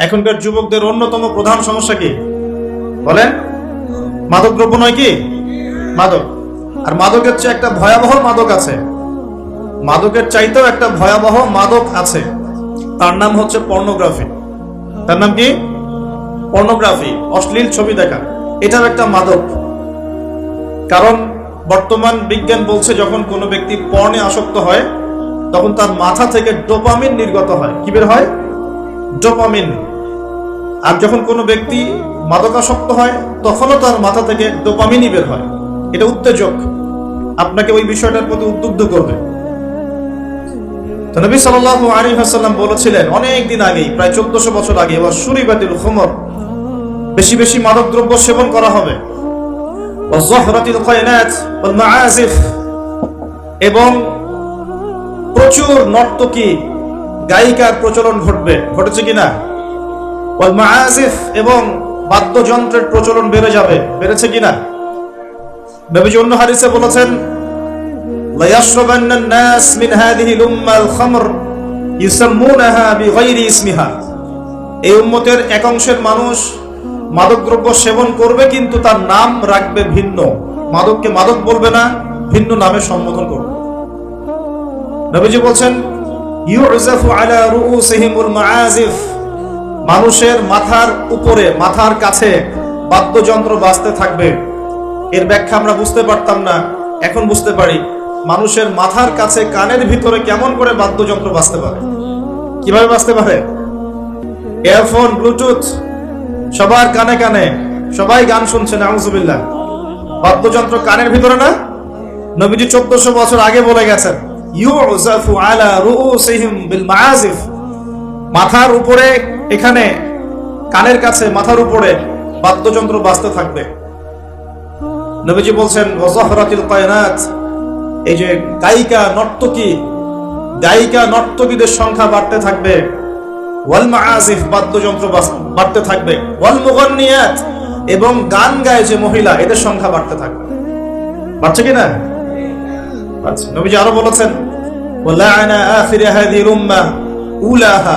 এখনকার যুবকদের অন্যতম প্রধান সমস্যা কি? বলেন। মাদক দ্রব্য নয় কি? মাদক। আর মাদকের চেয়ে একটা ভয়াবহ মাদক আছে। মাদকের চাইতেও একটা ভয়াবহ মাদক আছে। তার নাম হচ্ছে পর্নোগ্রাফি। তার নাম কি? পর্নোগ্রাফি, অশ্লীল ছবি দেখা। এটাও একটা মাদক। কারণ বর্তমান বিজ্ঞান বলছে, যখন কোনো ব্যক্তি পর্নে আসক্ত হয়, তখন তার মাথা থেকে ডোপামিন নির্গত হয়। কি বের হয়? ডোপামিন। আর যখন কোনো ব্যক্তি মাদকাসক্ত হয়, তখনও তার মাথা থেকে ডোপামিনই বের হয়। এটা উত্তেজক। আপনাকে ওই বিষয়টার প্রতি উদ্বুদ্ধ করবে। নবী সাল্লাল্লাহু আলাইহি ওয়াসাল্লাম বলেছিলেন, অনেক দিন আগেই, প্রায় চোদ্দশো বছর আগে ওয়া সুরিবাতিল খুমর, বেশি বেশি মাদক দ্রব্য সেবন করা হবে। এবং প্রচুর নর্তকী, গায়িকার প্রচলন ঘটবে। ঘটেছে কিনা এবং বাদ্যযন্ত্রের প্রচলন বেড়ে যাবে। বেড়েছে কিনা নবীজি অন্য হারিসে বলেছেন এই এক অংশের মানুষ মাদকদ্রব্য সেবন করবে কিন্তু তার নাম রাখবে ভিন্ন। মাদককে মাদক বলবে না, ভিন্ন নামে সম্বোধন করবে। নবীজি বলছেন আলা মানুষের মাথার উপরে, মাথার কাছে বাদ্যযন্ত্র বাজতে থাকবে। এর ব্যাখ্যা আমরা বুঝতে পারতাম না, এখন বুঝতে পারি। মানুষের মাথার কাছে কানের ভিতরে কেমন করে বাদ্যযন্ত্র বাজতে পারে? কীভাবে বাজতে পারে? এয়ারফোন, ব্লুটুথ, সবার কানে কানে, সবাই গান শুনছেন আউজুবিল্লাহ বাদ্যযন্ত্র কানের ভিতরে না? নবীজি চোদ্দশো বছর আগে বলে গেছেন, ইউজাফু আলা রুউসিহিম বিল মাআজিফ। মাথার উপরে, এখানে, কানের কাছে, মাথার উপরে বাদ্যযন্ত্র বাজতে থাকবে। নবীজি বলছেন, ওয়াজহরাতিল কায়নাত এই যে গায়িকা, নর্তকী, গায়িকা, নর্তকীদের সংখ্যা বাড়তে থাকবে। ওয়াল মাআজিফ বাদ্যযন্ত্র বাড়তে থাকবে। ওয়াল মুগান্নিয়াত এবং গান গায় যে মহিলা, এদের সংখ্যা বাড়তে থাকবে। বাড়ছে কি না? নবীজি আরও বলেছেন ওয়ালাআনা আখির হাদিহিল উম্মাহ উলাহা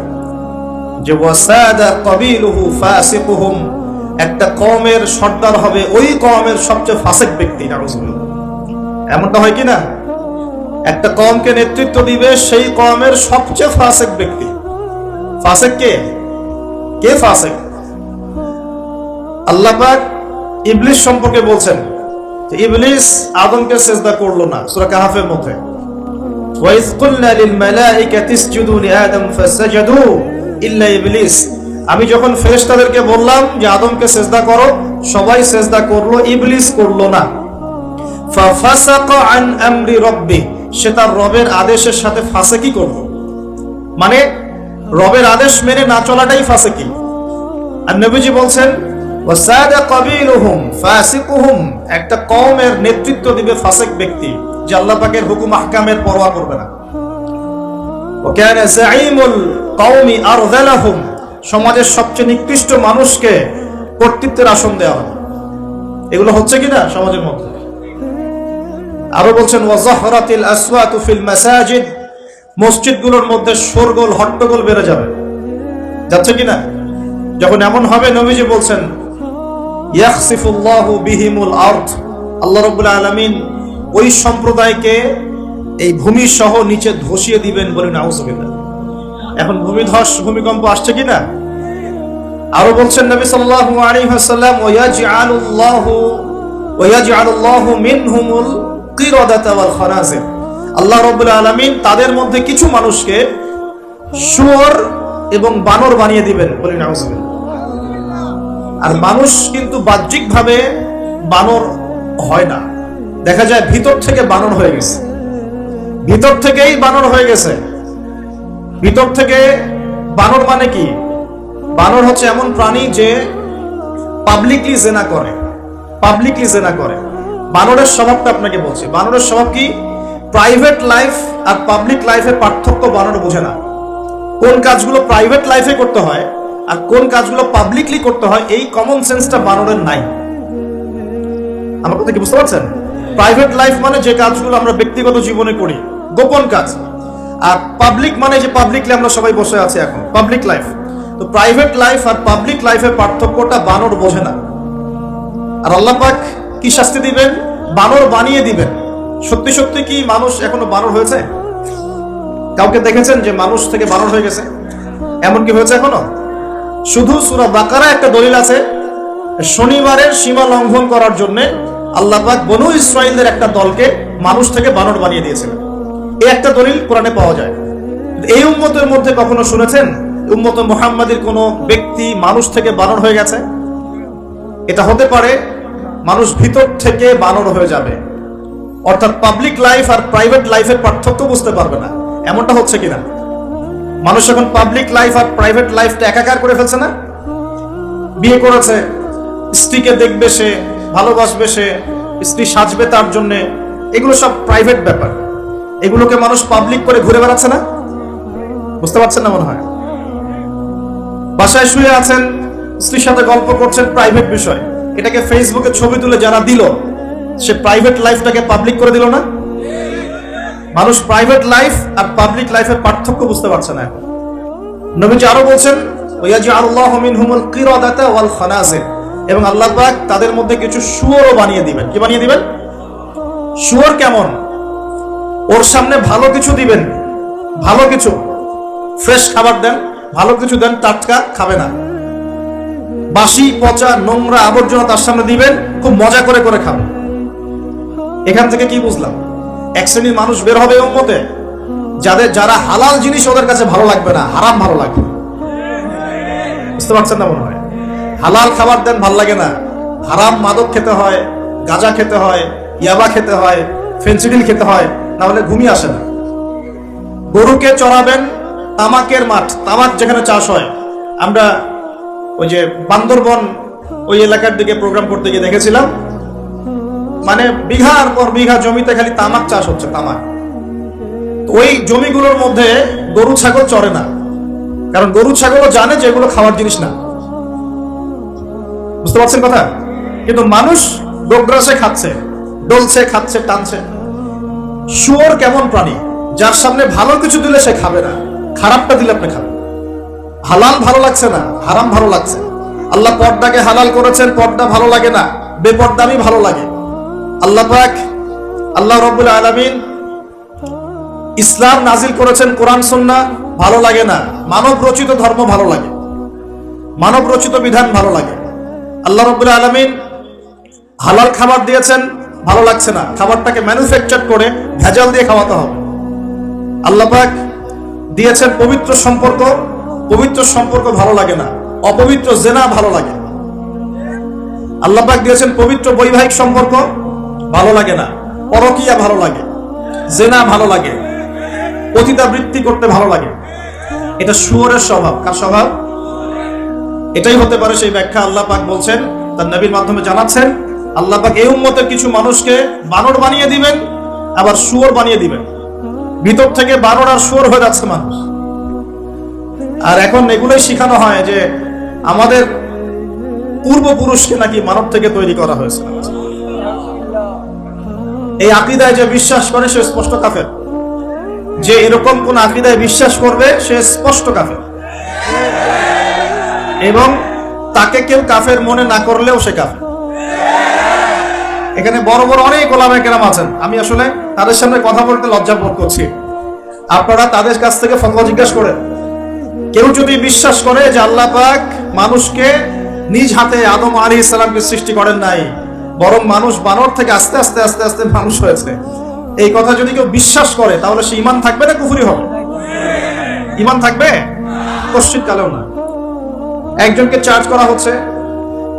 যে ওয়াসাদা কবিলুহু ফাসিকুহুম, একটা কমের সর্দার হবে, ওই কমের সবচেয়ে ফাঁসেক ব্যক্তি, নাউজুবিল্লাহ। এমনটা হয় কি না? একটা কমকে নেতৃত্ব দিবে, সেই কমের সবচেয়ে ফাঁসেক ব্যক্তি। ফাঁসেক কে? কে ফাঁসেক? আল্লাহ পাক ইবলিস সম্পর্কে বলছেন যে, ইবলিস আদমকে সেজদা করল না, সুরা কাহাফের মধ্যে। ওয়াইজ কুলনা লিল মালাইকাতি ইসজুদু লি আদম ফাসাজাদু। ইল্লা ইবলিস। আমি যখন ফেরেশতাদেরকে বললাম যে, আদমকে সেজদা করো সবাই সেজদা করল, ইবলিস করল না। আন আমরি রব্বি। সে তার রবের আদেশের সাথে ফাঁসে কি করল। মানে রবের আদেশ মেনে না চলাটাই ফাঁসে কি আর নবীজি বলছেন একটা কমের নেতৃত্ব দিবে ফাসেক ব্যক্তি, যে আল্লাহ পাকের হুকুম আহকামের পরোয়া করবে না। ওকে কৌমি আর সমাজের সবচেয়ে নিকৃষ্ট মানুষকে কর্তৃত্বের আসন দেওয়া হবে এগুলো হচ্ছে কিনা সমাজের মধ্যে? আরও বলছেন মসজিদগুলোর মধ্যে সরগোল হট্টগোল বেড়ে যাবে। যাচ্ছে কিনা? যখন এমন হবে, নবীজি বলছেন আল্লাহ রব আলামিন ওই সম্প্রদায়কে এই ভূমি সহ নিচে ধসিয়ে দিবেন বলে নাউজুবিল্লাহ। এখন ভূমিধস ভূমিকম্প আসছে কিনা? আরও বলছেন নবী সাল্লাল্লাহু আলাইহি ওয়াসাল্লাম ওয়াজআলুল্লাহু ওয়াজআলুল্লাহু মিনহুমুল কিরাদাতা ওয়াল খানাজির। আল্লাহ রাব্বুল আলামিন তাদের মধ্যে কিছু মানুষকে শুয়োর এবং বানর বানিয়ে দিবেন বলে নাউজুবিল্লাহ আর মানুষ কিন্তু বাহ্যিকভাবে বানর হয় না। দেখা যায় ভিতর থেকে বানর হয়ে গেছে। ভিতর থেকেই বানর হয়ে গেছে। ভিতর থেকে বানর মানে কি? বানর হচ্ছে এমন প্রাণী যে পাবলিকলি জেনা করে। পাবলিকলি জেনা করে। বানরের স্বভাবটা আপনাকে বলছি। বানরের স্বভাব কি? প্রাইভেট লাইফ আর পাবলিক লাইফের পার্থক্য বানর বোঝে না। কোন কাজগুলো প্রাইভেট লাইফে করতে হয় আর কোন কাজগুলো পাবলিকলি করতে হয়, এই কমন সেন্সটা বানরের নাই। আমার কথা কি বুঝতে পারছেন? প্রাইভেট লাইফ মানে যে কাজগুলো আমরা ব্যক্তিগত জীবনে করি, গোপন কাজ। আর পাবলিক মানে যে পাবলিকলি আমরা সবাই বসে আছি এখন। পাবলিক লাইফ তো প্রাইভেট লাইফ আর পাবলিক লাইফের পার্থক্যটা বানর বোঝে না। আর আল্লাহ পাক কি শাস্তি দিবেন? বানর বানিয়ে দিবেন। সত্যি সত্যি কি মানুষ এখনও বানর হয়েছে? কাউকে দেখেছেন যে মানুষ থেকে বানর হয়ে গেছে? এমন কি হয়েছে এখনও? শুধু সুরা বাকারা একটা দলিল আছে, শনিবারের সীমা লঙ্ঘন করার জন্য আল্লাহ পাক বনু ইসরায়েলদের একটা দলকে মানুষ থেকে বানর বানিয়ে দিয়েছিলেন। এই একটা দলিল কোরআনে পাওয়া যায়। এই উম্মতের মধ্যে কখনো শুনেছেন? উম্মত মোহাম্মদের কোনো ব্যক্তি মানুষ থেকে বানর হয়ে গেছে? এটা হতে পারে মানুষ ভিতর থেকে বানর হয়ে যাবে। অর্থাৎ পাবলিক লাইফ আর প্রাইভেট লাইফের পার্থক্য বুঝতে পারবে না। এমনটা হচ্ছে কিনা? মানুষ এখন পাবলিক লাইফ আর প্রাইভেট লাইফটা একাকার করে ফেলছে না? বিয়ে করেছে, স্ত্রীকে দেখবে সে, ভালোবাসবে সে, স্ত্রী সাজবে তার জন্যে, এগুলো সব প্রাইভেট ব্যাপার। এগুলোকে মানুষ পাবলিক করে ঘুরে বেড়াচ্ছে না? বুঝতে পারছেন না মনে হয়? বাসায় শুয়ে আছেন, স্ত্রীর সাথে গল্প করছেন প্রাইভেট বিষয়। এটাকে ফেসবুকে ছবি তুলে যারা দিল, সে প্রাইভেট লাইফটাকে পাবলিক করে দিল না? মানুষ প্রাইভেট লাইফ আর পাবলিক লাইফের পার্থক্য বুঝতে পারছে না নবীজি আরও বলছেন এবং আল্লাহ তাদের মধ্যে কিছু শুয়োরও বানিয়ে দিবেন। কি বানিয়ে দিবেন? শুয়োর কেমন? ওর সামনে ভালো কিছু দিবেন। ভালো কিছু। ফ্রেশ খাবার দেন, ভালো কিছু দেন, টাটকা খাবে না। বাসি, পচা, নোংরা আবর্জনা তার সামনে দিবেন, খুব মজা করে করে খাবে এখান থেকে কি বুঝলাম? এক শ্রেণির মানুষ বের হবে মতে যাদের, যারা হালাল জিনিস ওদের কাছে ভালো লাগবে না, হারাম ভালো লাগবে। বুঝতে পারছেন না মনে হয়? হালাল খাবার দেন, ভালো লাগে না। হারাম মাদক খেতে হয়, গাঁজা খেতে হয়, ইয়াবা খেতে হয়, ফেন্সিডিল খেতে হয় না হলে ঘুমিয়ে আসে না। গরুকে চড়াবেন তামাকের মাঠ, তামাক যেখানে চাষ হয়। আমরা ওই যে বান্দরবন ওই এলাকার দিকে প্রোগ্রাম করতে গিয়ে দেখেছিলাম। মানে বিঘার পর বিঘা জমিতে খালি তামাক চাষ হচ্ছে, তামাক। ওই জমিগুলোর মধ্যে গরু, ছাগল চড়ে না। কারণ গরু, ছাগলও জানে যে এগুলো খাওয়ার জিনিস না। বুঝতে পারছেন কথা? কিন্তু মানুষ ডোগ্রাসে খাচ্ছে ডলছে খাচ্ছে টানছে শুয়োর কেমন প্রাণী? যার সামনে ভালো কিছু দিলে সে খাবে না। খারাপটা দিলে আপনি খাবেন। হালাল ভালো লাগছে না, হারাম ভালো লাগছে। আল্লাহ পর্দাকে হালাল করেছেন, পর্দা ভালো লাগে না, বেপর্দামি ভালো লাগে। আল্লাহ পাক, আল্লাহ রব্বুল আলামিন ইসলাম নাজিল করেছেন কোরআন সন্না ভালো লাগে না। মানব রচিত ধর্ম ভালো লাগে। মানব রচিত বিধান ভালো লাগে। আল্লাহ রব্বুল আলামিন হালাল খাবার দিয়েছেন ভালো লাগছে না। খাবারটাকে ম্যানুফ্যাকচার করে ভেজাল দিয়ে খাওয়াতে হবে। আল্লাহ পাক দিয়েছেন পবিত্র সম্পর্ক। পবিত্র সম্পর্ক ভালো লাগে না। অপবিত্র জেনা ভালো লাগে। আল্লাহ পাক দিয়েছেন পবিত্র বৈবাহিক সম্পর্ক ভালো লাগে না। পরকিয়া ভালো লাগে। জেনা ভালো লাগে। পতিতাবৃত্তি করতে ভালো লাগে। এটা শুয়োরের স্বভাব। কার স্বভাব? এটাই হতে পারে সেই ব্যাখ্যা আল্লাহ পাক বলছেন, তার নবীর মাধ্যমে জানাচ্ছেন। আল্লাহ পাক এই উম্মতের কিছু মানুষকে বানর বানিয়ে দিবেন, আবার শুয়োর বানিয়ে দিবেন। ভিতর থেকে বানর আর শুয়োর হয়ে যাচ্ছে মানুষ। আর এখন এগুলোই শেখানো হয় যে আমাদের পূর্বপুরুষকে নাকি মানব থেকে তৈরি করা হয়েছে। এই আকিদায় যে বিশ্বাস করে, সে স্পষ্ট কাফের। যে এরকম কোন আকিদায় বিশ্বাস করবে, সে স্পষ্ট কাফের। এবং তাকে কেউ কাফের মনে না করলেও সে কাফের। এখানে বড় বড় অনেক ওলামে কেরাম আছেন। আমি আসলে তাদের সামনে কথা বলতে লজ্জা বোধ করছি। আপনারা তাদের কাছ থেকে ফতোয়া জিজ্ঞাসা করেন। কেউ যদি বিশ্বাস করে যে আল্লাহ পাক মানুষকে নিজ হাতে আদম আলী ইসলামকে সৃষ্টি করেন নাই, বরং মানুষ বানর থেকে আস্তে আস্তে আস্তে আস্তে মানুষ হয়েছে, এই কথা যদি কেউ বিশ্বাস করে, তাহলে সে ইমান থাকবে না কুফুরি হবে? ইমান থাকবে? পশ্চিম কালেও না। একজনকে চার্জ করা হচ্ছে।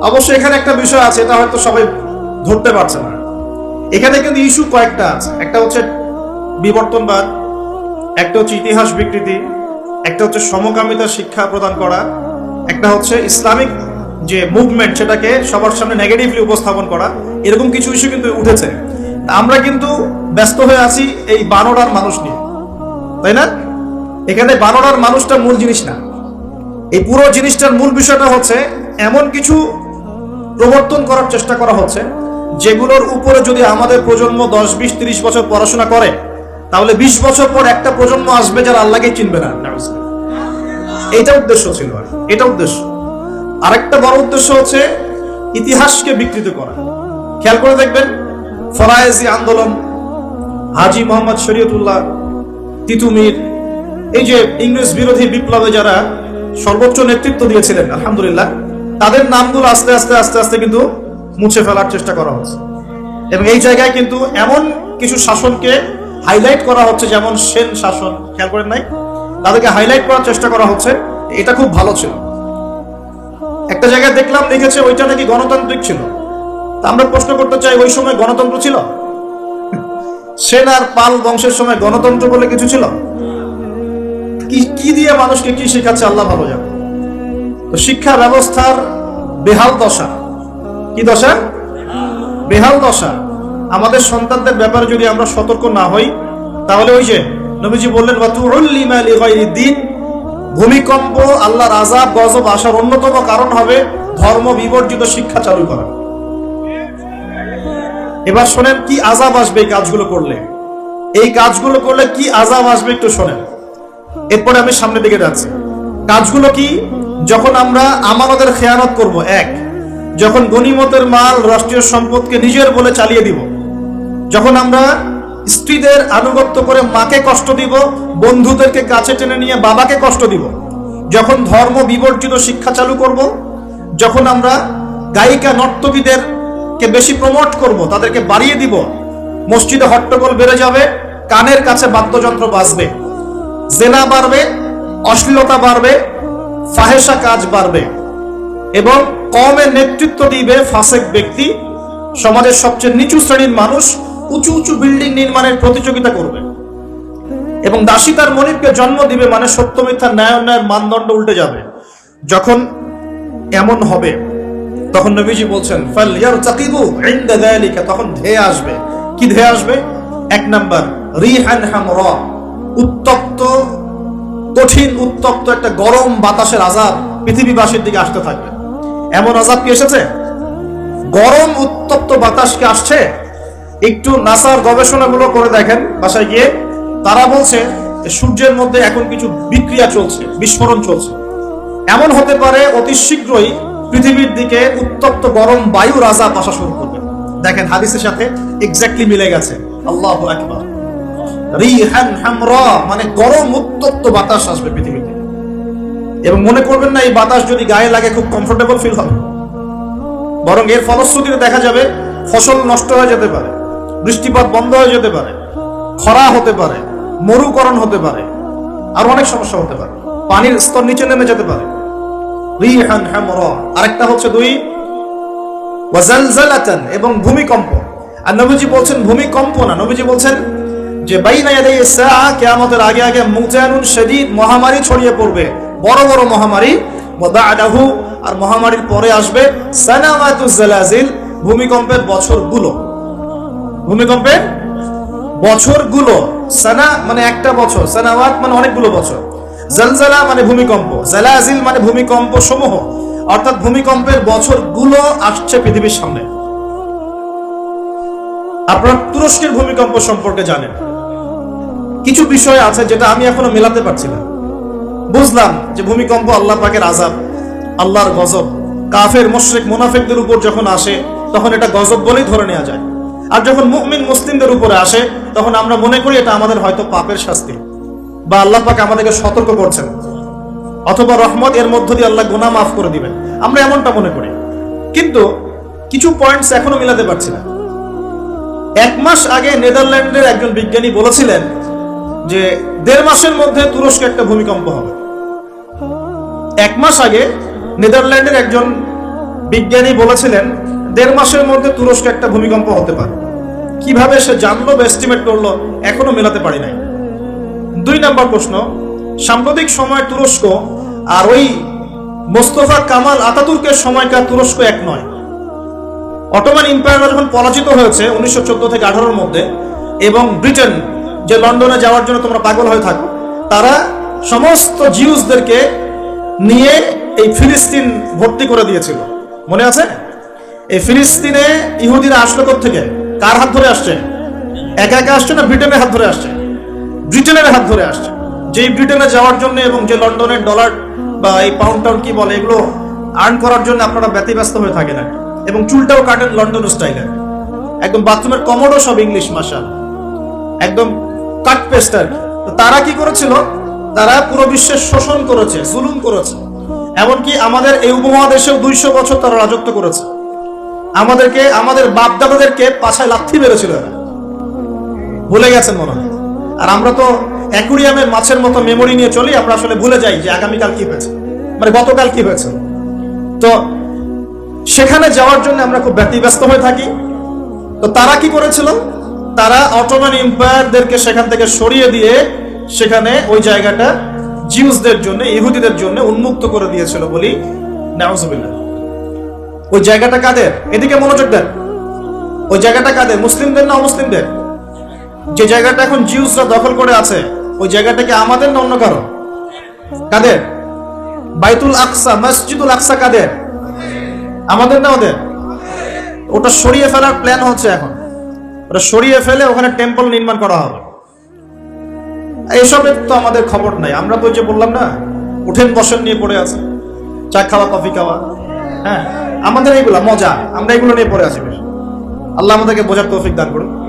অবশ্যই এখানে একটা বিষয় আছে, এটা হয়তো সবাই ধরতে পারছে না। এখানে কিন্তু ইস্যু কয়েকটা আছে। একটা হচ্ছে বিবর্তনবাদ, একটা হচ্ছে ইতিহাস বিকৃতি, একটা হচ্ছে সমকামিতা শিক্ষা প্রদান করা, একটা হচ্ছে ইসলামিক যে মুভমেন্ট সেটাকে সবার সামনে নেগেটিভলি উপস্থাপন করা, এরকম কিছু ইস্যু কিন্তু উঠেছে। আমরা কিন্তু ব্যস্ত হয়ে আছি এই বানোডার মানুষ নিয়ে। তাই না? এখানে বানোডার মানুষটা মূল জিনিস না। এই পুরো জিনিসটার মূল বিষয়টা হচ্ছে এমন কিছু প্রবর্তন করার চেষ্টা করা হচ্ছে যেগুলোর উপরে যদি আমাদের প্রজন্ম দশ, বিশ, তিরিশ বছর পড়াশোনা করে, তাহলে বিশ বছর পর একটা প্রজন্ম আসবে যারা আল্লাহকে চিনবে না। এটা উদ্দেশ্য ছিল আর। এটা উদ্দেশ্য। আরেকটা বড় উদ্দেশ্য হচ্ছে ইতিহাসকে বিকৃত করা। খেয়াল করে দেখবেন, ফরায়েজি আন্দোলন, হাজি মোহাম্মদ শরীয়তুল্লাহ তিতুমির এই যে ইংরেজ বিরোধী বিপ্লবে যারা সর্বোচ্চ নেতৃত্ব দিয়েছিলেন, আলহামদুলিল্লাহ, তাদের নামগুলো আস্তে আস্তে আস্তে আস্তে কিন্তু মুছে ফেলার চেষ্টা করা হচ্ছে। এবং এই জায়গায় কিন্তু এমন কিছু শাসনকে হাইলাইট করা হচ্ছে, যেমন সেন শাসন, খেয়াল করেন নাই? তাদেরকে হাইলাইট করার চেষ্টা করা হচ্ছে, এটা খুব ভালো ছিল। একটা জায়গায় দেখলাম লিখেছে ওইটা নাকি গণতান্ত্রিক ছিল। তা আমরা প্রশ্ন করতে চাই, ওই সময় গণতন্ত্র ছিল? সেন আর পাল বংশের সময় গণতন্ত্র বলে কিছু ছিল? কি কি দিয়ে মানুষকে কি শেখাচ্ছে, আল্লাহ ভালো জানে। তো শিক্ষা ব্যবস্থার বেহাল দশা। কি দশা? বেহাল দশা। আমাদের সন্তানদের ব্যাপারে যদি আমরা সতর্ক না হই, তাহলে ওই যে নবীজি বললেন লিগাইরিদ্দিন ভূমিকম্প, আল্লাহর আজাব গজব আসার অন্যতম কারণ হবে ধর্ম বিবর্জিত শিক্ষা চালু করা। এবার শোনেন, কি আজাব আসবে এই কাজগুলো করলে? এই কাজগুলো করলে কি আজাব আসবে একটু শোনেন। এরপরে আমি সামনের দিকে যাচ্ছি। কাজগুলো কি? যখন আমরা আমানতের খেয়ানত করব, এক। যখন গনিমতের মাল রাষ্ট্রীয় সম্পদকে নিজের বলে চালিয়ে দিব, যখন আমরা স্ত্রীদের আনুগত্য করে মাকে কষ্ট দিব, বন্ধুদেরকে কাছে টেনে নিয়ে বাবাকে কষ্ট দিব, যখন ধর্ম বিবর্জিত শিক্ষা চালু করব, যখন আমরা গায়িকা নর্তকীদের কে বেশি প্রমোট করব, তাদেরকে বাড়িয়ে দিব, মসজিদে হট্টগোল বেড়ে যাবে, কানের কাছে বাদ্যযন্ত্র বাজবে, জেনা বাড়বে, অশ্লীলতা বাড়বে ফাহেসা কাজ বাড়বে এবং কমের নেতৃত্ব দিবে ফাসেক ব্যক্তি। সমাজের সবচেয়ে নিচু শ্রেণির মানুষ উঁচু উঁচু বিল্ডিং নির্মাণের প্রতিযোগিতা করবে। এবং দাসী তার মনিবকে জন্ম দিবে মানে সত্য মিথ্যা ন্যায় অন্যায়ের মানদণ্ড উল্টে যাবে। যখন এমন হবে, তখন নবীজি বলছেন তখন ধেয়ে আসবে। কি ধেয়ে আসবে? এক নাম্বার, রিহান হামরা, উত্তপ্ত, কঠিন উত্তপ্ত একটা গরম বাতাসের আজাব পৃথিবীবাসীর দিকে আসতে থাকবে। এমন আজাব কি এসেছে? গরম উত্তপ্ত বাতাস কি আসছে? একটু নাসার গবেষণাগুলো করে দেখেন বাসায় গিয়ে। তারা বলছে সূর্যের মধ্যে এখন কিছু বিক্রিয়া চলছে, বিস্ফোরণ চলছে। এমন হতে পারে অতি শীঘ্রই পৃথিবীর দিকে উত্তপ্ত গরম বায়ুর রাজা আসা শুরু করবে। দেখেন হাদিসের সাথে এক্স্যাক্টলি মিলে গেছে। আল্লাহ আকবার। রিহান হামরা মানে গরম উত্তপ্ত বাতাস আসবে পৃথিবীতে। এবং মনে করবেন না, এই বাতাস যদি গায়ে লাগে, খুব কমফোর্টেবল ফিল হবে। বরং এর ফলশ্রুতিতে দেখা যাবে, ফসল নষ্ট হয়ে যেতে পারে, বৃষ্টিপাত বন্ধ হয়ে যেতে পারে, খরা হতে পারে, মরুকরণ হতে পারে, আর অনেক সমস্যা হতে পারে। পানির স্তর নিচে নেমে যেতে পারে। আরেকটা হচ্ছে দুই এবং ভূমিকম্প। আর নবীজি বলছেন, ভূমিকম্প না, নবীজি বলছেন যে, বাইনা কিয়ামতের আগে আগে মুজানুন শাদীদ মহামারী ছড়িয়ে পড়বে। বড় বড় মহামারী ওয়াদাআদাহু আর মহামারীর পরে আসবে সানাওয়াতুজ জালাজিল, ভূমিকম্পের বছরগুলো। ভূমিকম্পের বছরগুলো। সানা মানে একটা বছর, সানাওয়াত মানে অনেকগুলো বছর। জলজালা মানে ভূমিকম্প, জালাজিল মানে ভূমিকম্প সমূহ অর্থাৎ ভূমিকম্পের বছরগুলো আসছে পৃথিবীর সামনে। আপনারা তুরস্কের ভূমিকম্প সম্পর্কে জানেন। কিছু বিষয় আছে যেটা আমি এখনও মেলাতে পারছি না। বুঝলাম যে ভূমিকম্প আল্লাহ পাকের আজাব আল্লাহর গজব। কাফের, মুশরিক, মুনাফিকদের উপর যখন আসে, তখন এটা গজব বলেই ধরে নেওয়া যায়। আর যখন মুমিন মুসলিমদের উপরে আসে, তখন আমরা মনে করি এটা আমাদের হয়তো পাপের শাস্তি। বা আল্লাহ পাক আমাদেরকে সতর্ক করছেন। অথবা রহমত এর মধ্য দিয়ে আল্লাহ গুনাহ মাফ করে দিবেন। আমরা এমনটা মনে করি। কিন্তু কিছু পয়েন্টস এখনও মিলাতে পারছি না। এক মাস আগে নেদারল্যান্ডের একজন বিজ্ঞানী বলেছিলেন যে দেড় মাসের মধ্যে তুরস্কে একটা ভূমিকম্প হবে। এক মাস আগে নেদারল্যান্ডের একজন বিজ্ঞানী বলেছিলেন, দেড় মাসের মধ্যে তুরস্ক একটা ভূমিকম্প হতে পারে। কীভাবে সে জানলো বা এস্টিমেট করল, এখনও মেলাতে পারি নাই। দুই নাম্বার প্রশ্ন, সাম্প্রতিক সময় তুরস্ক আর ওই মোস্তফা কামাল আতাতুর্কের সময়কার তুরস্ক এক নয়। অটোমান এম্পায়ার যখন পরাজিত হয়েছে উনিশশো চোদ্দ থেকে আঠারোর মধ্যে, এবং ব্রিটেন যে লন্ডনে যাওয়ার জন্য তোমরা পাগল হয়ে থাকো, তারা সমস্ত জিউসদেরকে নিয়ে এই ফিলিস্তিন ভর্তি করে দিয়েছিল। মনে আছে? এই ফিলিস্তিনে ইহুদিরা আসলো থেকে কার হাত ধরে আসছে? একা একা আসছে না ব্রিটেনের হাত ধরে আসছে? ব্রিটেনের হাত ধরে আসছে। যেই ব্রিটেনে যাওয়ার জন্য এবং যে লন্ডনের ডলার বা এই পাউন্ড টাউন কি বলে, এগুলো আর্ন করার জন্য আপনারা ব্যতিব্যস্ত হয়ে থাকেন এবং চুলটাও কাটেন লন্ডন স্টাইলে একদম বাথরুমের কমোডও সব ইংলিশ ভাষা একদম কাট পেস্ট আর তারা কি করেছিল? তারা পুরো বিশ্বের শোষণ করেছে, জুলুম করেছে। এমনকি আমাদের এই উপমহাদেশেও দুইশো বছর তারা রাজত্ব করেছে। আমাদেরকে, আমাদের বাপ দাদাদেরকে পাছায় লাথি মেরেছিল এরা। ভুলে গেছেন মনে হয়। আর আমরা তো অ্যাকুরিয়ামের মাছের মতো মেমোরি নিয়ে চলি, আমরা আসলে ভুলে যাই যে আগামীকাল কি হয়েছে। মানে গতকাল কি হয়েছে। তো সেখানে যাওয়ার জন্য আমরা খুব ব্যতিব্যস্ত হয়ে থাকি। তো তারা কি করেছিল? তারা অটোমান এম্পায়ারদেরকে সেখান থেকে সরিয়ে দিয়ে সেখানে ওই জায়গাটা জিউসদের জন্য, ইহুদিদের জন্য উন্মুক্ত করে দিয়েছিল বলি নাউজুবিল্লাহ। ওই জায়গাটা কাদের? এদিকে মনোযোগ দেন। ওই জায়গাটা কাদের? মুসলিমদের না অমুসলিমদের? যে জায়গাটা এখন জিউসরা দখল করে আছে, ওই জায়গাটা কি আমাদের না অন্য কারও? কাদের? বাইতুল আকসা, মসজিদুল আকসা কাদের? আমাদের না ওদের? ওটা সরিয়ে ফেলার প্ল্যান হচ্ছে এখন। ওটা সরিয়ে ফেলে ওখানে টেম্পল নির্মাণ করা হবে। এইসবের তো আমাদের খবর নাই। আমরা তো যে বললাম না, উঠেন, বসেন, নিয়ে পড়ে আছে। চা খাওয়া, কফি খাওয়া হ্যাঁ? আমাদের এইগুলা মজা, আমরা এগুলো নিয়ে পড়ে আছি আল্লাহ আমাদেরকে বোঝার তৌফিক দান করুন।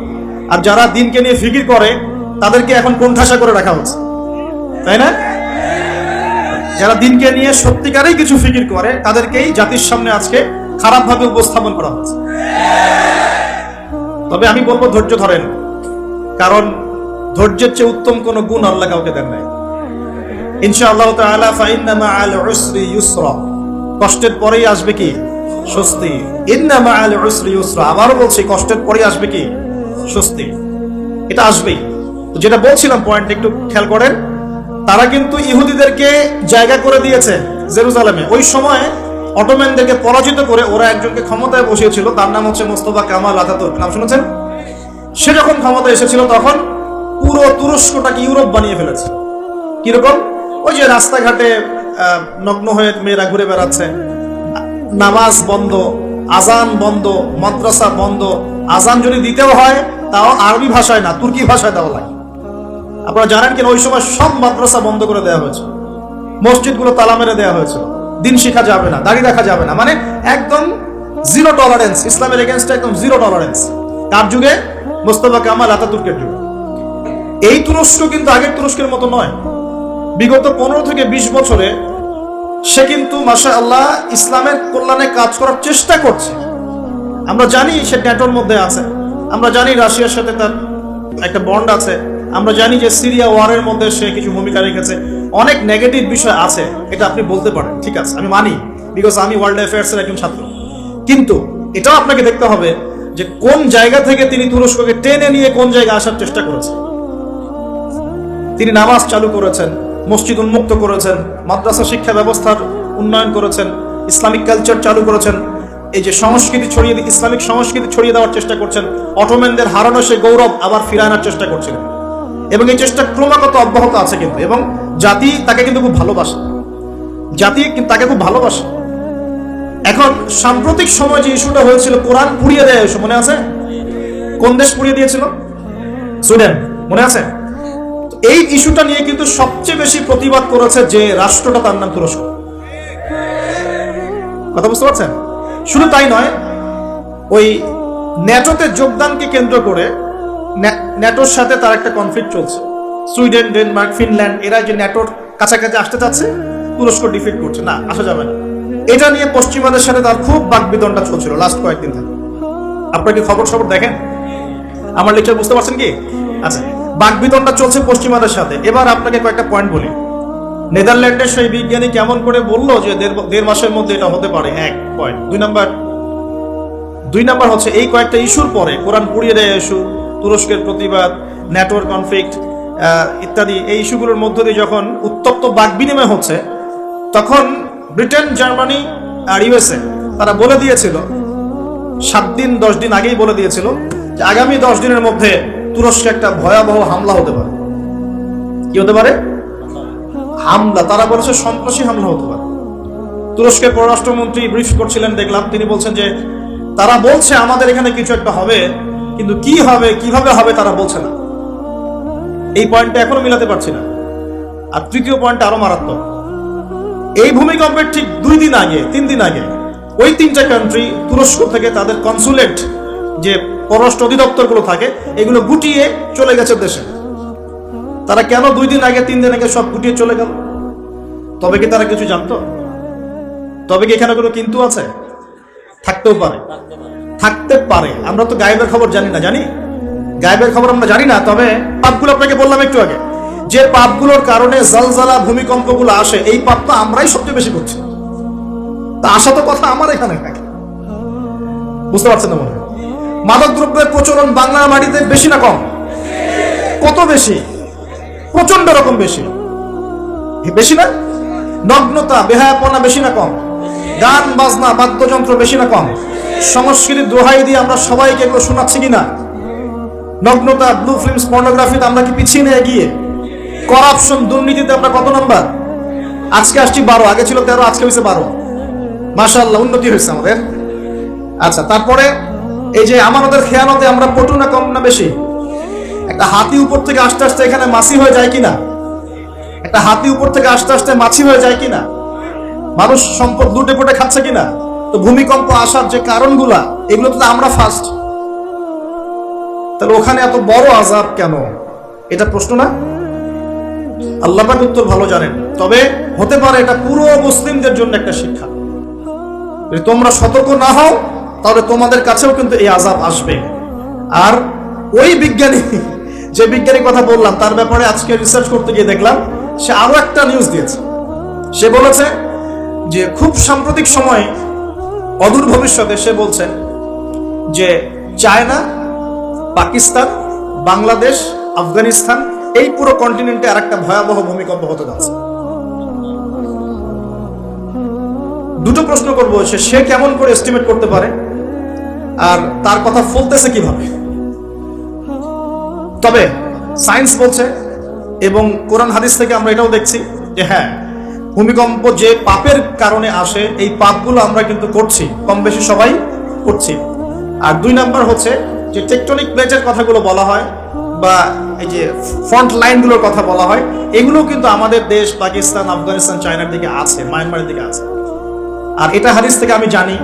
আর যারা দিনকে নিয়ে ফিকির করে, তাদেরকে এখন কোণঠাসা করে রাখা হচ্ছে। তাই না? যারা দিনকে নিয়ে সত্যিকারেই কিছু ফিকির করে, তাদেরকেই জাতির সামনে আজকে খারাপভাবে উপস্থাপন করা হচ্ছে। তবে আমি বলব ধৈর্য ধরেন। কারণ ধৈর্যের চেয়ে উত্তম কোন গুণ আল্লাহ কাউকে দেন নাই। ইনশাআল্লাহ তাআলা ফাইন্নামা আল উসরি ইউসরা। কষ্টের পরেই আসবে কি? স্বস্তি। ইন্নামা আল উসরি ইউসরা। আবারও বলছি, কষ্টের পরেই আসবে কি? স্বস্তি। এটা আসবেই। যেটা বলছিলাম পয়েন্ট একটু খেয়াল করেন, তারা কিন্তু ইহুদিদেরকে জায়গা করে দিয়েছে জেরুজালেমে। ওই সময় অটোম্যানদেরকে পরাজিত করে ওরা একজনকে ক্ষমতায় বসিয়েছিল, তার নাম হচ্ছে মোস্তফা কামাল আতাতুর্ক নাম শুনেছেন? সে যখন ক্ষমতা এসেছিল তখন পুরো তুরস্কটাকে ইউরোপ বানিয়ে ফেলেছে। কীরকম? ওই যে রাস্তাঘাটে নগ্ন হয়ে মেয়েরা ঘুরে বেড়াচ্ছে। নামাজ বন্ধ, আজান বন্ধ, মাদ্রাসা বন্ধ। আজান যদি দিতেও হয়, তাও আরবি ভাষায় না, তুর্কি ভাষায় দেওয়া লাগে। আপনারা জানেন কিনা, ওই সময় সব মাদ্রাসা বন্ধ করে দেওয়া হয়েছে। মসজিদগুলো তালা মেরে দেওয়া হয়েছে। দিন শিখা যাবে না, দাড়ি রাখা যাবে না। মানে একদম জিরো টলারেন্স ইসলামের এগেনস্টে একদম জিরো টলারেন্স কার যুগে? মোস্তফা কামাল আতাতুর্কের যুগে। এই তুরস্ক কিন্তু আগের তুরস্কের মতো নয়। বিগত পনেরো থেকে বিশ বছরে সে কিন্তু মাসা আল্লাহ ইসলামের কল্যাণে কাজ করার চেষ্টা করছে। আমরা জানি সে ট্যাটোর মধ্যে আছে। আমরা জানি রাশিয়ার সাথে তার একটা বন্ড আছে। আমরা জানি যে সিরিয়া ওয়ারের মধ্যে সে কিছু ভূমিকা রেখেছে। অনেক নেগেটিভ বিষয় আছে, এটা আপনি বলতে পারেন। ঠিক আছে, আমি মানি, বিকজ আমি ওয়ার্ল্ড অ্যাফেয়ার্সের একজন ছাত্র। কিন্তু এটাও আপনাকে দেখতে হবে যে কোন জায়গা থেকে তিনি তুরস্ককে টেনে নিয়ে কোন জায়গায় আসার চেষ্টা করেছেন তিনি নামাজ চালু করেছেন, মসজিদ উন্মুক্ত করেছেন, মাদ্রাসা শিক্ষা ব্যবস্থার উন্নয়ন করেছেন, ইসলামিক কালচার চালু করেছেন। এই যে সংস্কৃতি ছড়িয়ে ইসলামিক সংস্কৃতি ছড়িয়ে দেওয়ার চেষ্টা করছেন, অটোম্যানদের হারানো সেই গৌরব আবার ফিরে আনার চেষ্টা করছিলেন। এবং এই চেষ্টা ক্রমাগত অব্যাহত আছে কিন্তু, এবং জাতি তাকে কিন্তু খুব ভালোবাসে। জাতি তাকে খুব ভালোবাসে। এখন সাম্প্রতিক সময় যে ইস্যুটা হয়েছিল, কোরআন পুড়িয়ে দেয় মনে আছে? কোন দেশ পুড়িয়ে দিয়েছিল? সুইডেন, মনে আছে? এই ইস্যুটা নিয়ে কিন্তু সবচেয়ে বেশি প্রতিবাদ করেছে যে রাষ্ট্রটা তার নাম তুরস্ক। কথা বুঝতে পারছেন? শুধু তাই নয়, ওই ন্যাটোতে যোগদানকে কেন্দ্র করে ন্যাটোর সাথে তার একটা কনফ্লিক্ট চলছে। সুইডেন, ডেনমার্ক, ফিনল্যান্ড, এরা যে ন্যাটোর কাছাকাছি আসতে চাচ্ছে, তুরস্ক ডিফিট করছে। না, আসা যাবে না। এটা নিয়ে পশ্চিমাদের সাথে তার খুব বাকবিদনটা চলছিল লাস্ট কয়েকদিন থেকে আপনারা কি খবর সবর দেখেন? আমার লেকচার বুঝতে পারছেন কি? আচ্ছা। বাকবিতনটা চলছে পশ্চিমাদের সাথে। এবার আপনাকে কয়েকটা পয়েন্ট বলি। নেদারল্যান্ডের সেই বিজ্ঞানী কেমন করে বলল যে দেড় মাসের মধ্যে এটা হতে পারে? এক পয়েন্ট দুই নাম্বার দুই নাম্বার হচ্ছে এই কয়েকটা ইস্যুর পরে, কোরআন পুড়িয়ে দেয় ইস্যু, তুরস্কের প্রতিবাদ নেটওয়ার্ক কনফ্লিক্ট ইত্যাদি। এই ইস্যুগুলোর মধ্য দিয়ে যখন উত্তপ্ত বাক বিনিময় হচ্ছে, তখন ব্রিটেন, জার্মানি আর ইউএসএ তারা বলে দিয়েছিল, সাত দিন, দশ দিন আগেই বলে দিয়েছিল যে আগামী দশ দিনের মধ্যে তুরস্কে একটা ভয়াবহ হামলা হতে পারে। কি হতে পারে? হামলা। তারা বলেছে সন্ত্রাসী হামলা হতে পারে। তুরস্কের পররাষ্ট্রমন্ত্রী ব্রিফ করছিলেন, দেখলাম। তিনি বলছেন যে, তারা বলছে আমাদের এখানে কিছু একটা হবে, কিন্তু কি হবে, কীভাবে হবে তারা বলছে না। এই পয়েন্টটা এখনও মিলাতে পারছি না। আর তৃতীয় পয়েন্টটা আরও মারাত্মক। এই ভূমিকম্পের ঠিক দুই দিন আগে, তিন দিন আগে, ওই তিনটা কান্ট্রি তুরস্ক থেকে তাদের কনসুলেট যে পররাষ্ট্র অধিদপ্তরগুলো থাকে, এগুলো গুটিয়ে চলে গেছে দেশে। তারা কেন দুই দিন আগে, তিন দিন আগে সব গুটিয়ে চলে গেল? তবে কি তারা কিছু জানতো? তবে কি এখানে কোনো কিন্তু আছে? থাকতেও পারে। থাকতে পারে। আমরা তো গায়েবের খবর জানি না, জানি? গায়েবের খবর আমরা জানি না, তবে পাপগুলো আপনাকে বললাম একটু আগে। যে পাপগুলোর কারণে জলজালা ভূমিকম্পগুলো আসে, এই পাপ তো আমরাই সবচেয়ে বেশি করছি। তা আসা তো কথা আমার এখানে থাকে বুঝতে পারছেন না মনে হয়? মাদক দ্রব্যের প্রচলন বাংলার মাটিতে বেশি না কম? কত বেশি? প্রচণ্ড রকম বেশি। বেশি না? নগ্নতা, বেহায়াপনা বেশি না কম? গান, বাজনা, বাদ্যযন্ত্র বেশি না কম? সংস্কৃতির দোহাই দিয়ে আমরা সবাইকে এগুলো শোনাচ্ছি কিনা? নগ্নতা ব্লু ফিল্মস পর্নোগ্রাফিতে আমরা কি পিছিয়ে নিয়ে এগিয়ে? করাপশন দুর্নীতিতে আমরা কত নাম্বার আজকে আসছি বারো, আগে ছিল তেরো, আজকে হয়েছে বারো। মাশাল্লাহ উন্নতি হয়েছে আমাদের। আচ্ছা তারপরে এই যে আমাদের খেয়ালতে আমরা পটু না কম না বেশি? একটা হাতি উপর থেকে আস্তে আস্তে এখানে মাসি হয়ে যায় কিনা? একটা হাতি উপর থেকে আস্তে আস্তে মাছি হয়ে যায় কিনা? মানুষ সম্পদ লুটে পুটে খাচ্ছে কিনা? তো ভূমিকম্প আসার যে কারণগুলা, এগুলো তো আমরা ফার্স্ট তাহলে ওখানে এত বড় আজাব কেন? এটা প্রশ্ন না? আল্লাহফাক উত্তর ভালো জানেন। তবে হতে পারে এটা পুরো মুসলিমদের জন্য একটা শিক্ষা। তোমরা সতর্ক না হও তাহলে তোমাদের কাছেও কিন্তু এই আজাব আসবে। আর ওই বিজ্ঞানী, যে বিজ্ঞানী কথা বললাম, তার ব্যাপারে আজকে রিসার্চ করতে গিয়ে দেখলাম, সে আরও একটা নিউজ দিয়েছে। সে বলেছে যে খুব সাম্প্রতিক সময়ে অদূর ভবিষ্যতে সে বলছে যে চায়না, পাকিস্তান, বাংলাদেশ, আফগানিস্তান এই পুরো কন্টিনেন্টে আর একটা ভয়াবহ ভূমিকম্প হতে যাচ্ছে। দুটো প্রশ্ন করব, সে সে কেমন করে এস্টিমেট করতে পারে? আর তার কথা ফলতেছে কীভাবে? তবে সায়েন্স বলছে এবং কোরআন হাদিস থেকে আমরা এটাও দেখছি যে হ্যাঁ ভূমিকম্প যে পাপের কারণে আসে, এই পাপগুলো আমরা কিন্তু করছি কম বেশি সবাই করছি। আর দুই নাম্বার হচ্ছে যে টেকটনিক প্লেটের কথাগুলো বলা হয় বা এই যে ফ্রন্ট লাইনগুলোর কথা বলা হয়, এগুলো কিন্তু আমাদের দেশ, পাকিস্তান, আফগানিস্তান, চায়নার দিকে আছে, মায়ানমারের দিকে আছে। আর এটা হাদিস থেকে আমি জানি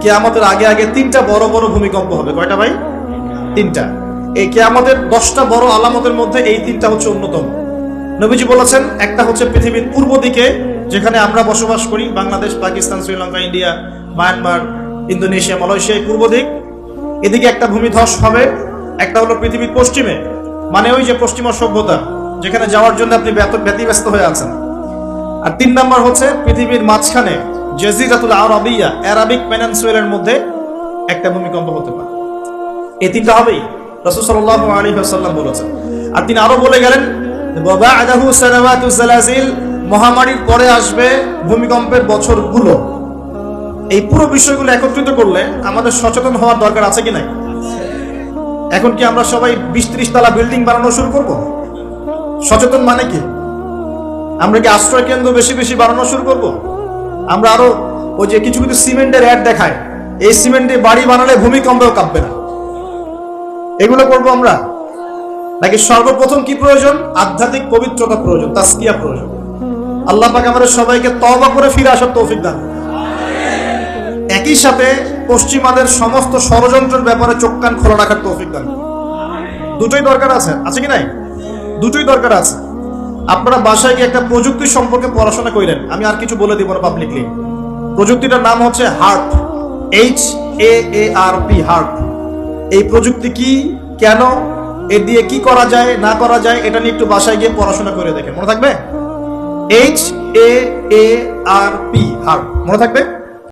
কেয়ামতের আগে আগে তিনটা বড় বড় ভূমিকম্প হবে। কয়টা ভাই? তিনটা। এই কেয়ামতের দশটা বড় আলামতের মধ্যে এই তিনটা হচ্ছে অন্যতম। নবীজি বলেছেন, একটা হচ্ছে পৃথিবীর পূর্ব দিকে, যেখানে আমরা বসবাস করি, Bangladesh, Pakistan, Sri Lanka, India, Myanmar, Indonesia, Malaysia পূর্ব দিক। এদিকে একটা ভূমিধস হবে, একটা হলো পৃথিবীর পশ্চিমে। মানে ওই যে পশ্চিমা সভ্যতা, যেখানে যাওয়ার জন্য আপনি ব্যত- ব্যতিব্যস্ত হয়ে আছেন। আর তিন নাম্বার হচ্ছে পৃথিবীর মাঝখানে জেজিরাতুল আরবিয়া অ্যারাবিক পেনান্সুয়েলের মধ্যে একটা ভূমিকম্প হতে পারে। এই তিনটা হবেই। রাসূল সাল্লাল্লাহু আলাইহি ওয়াসাল্লাম বলেছেন। আর তিনি আরও বলে গেলেন মহামারীর পরে আসবে ভূমিকম্পের বছরগুলো। এই পুরো বিষয়গুলো একত্রিত করলে আমাদের সচেতন হওয়ার দরকার আছে কি নাই? এখন কি আমরা সবাই বিশ ত্রিশ তালা বিল্ডিং বানানো শুরু করব? সচেতন মানে কি? আমরা কি আশ্রয় কেন্দ্র বেশি বেশি বানানো শুরু করব? আমরা আরও ওই যে কিছু কিছু সিমেন্টের অ্যাড দেখায় এই সিমেন্টে বাড়ি বানালে ভূমিকম্পেও কাঁপবে না। এগুলো করব আমরা? নাকি সর্বপ্রথম কি প্রয়োজন? আধ্যাত্মিক পবিত্রতা প্রয়োজন তাস্কিয়া প্রয়োজন। আল্লাহ পাক আমাদের সবাইকে তওবা করে ফিরে আসার তৌফিক দান। একই সাথে পশ্চিমাদের সমস্ত ষড়যন্ত্রের ব্যাপারে চোখ কান খোলা রাখার তৌফিক দান। দুটোই দরকার আছে আছে কি নাই? দুটোই দরকার আছে। আপনারা বাসায় গিয়ে একটা প্রযুক্তি সম্পর্কে পড়াশোনা করিলেন আমি আর কিছু বলে দিব না পাবলিকলি প্রযুক্তিটার নাম হচ্ছে heart. H A A R P heart. এই প্রযুক্তি কি, কেন এ দিয়ে কি করা যায়, না করা যায়, এটা নিয়ে একটু বাসায় গিয়ে পড়াশোনা করে দেখেন। মনে থাকবে? H A A R P heart. মনে থাকবে?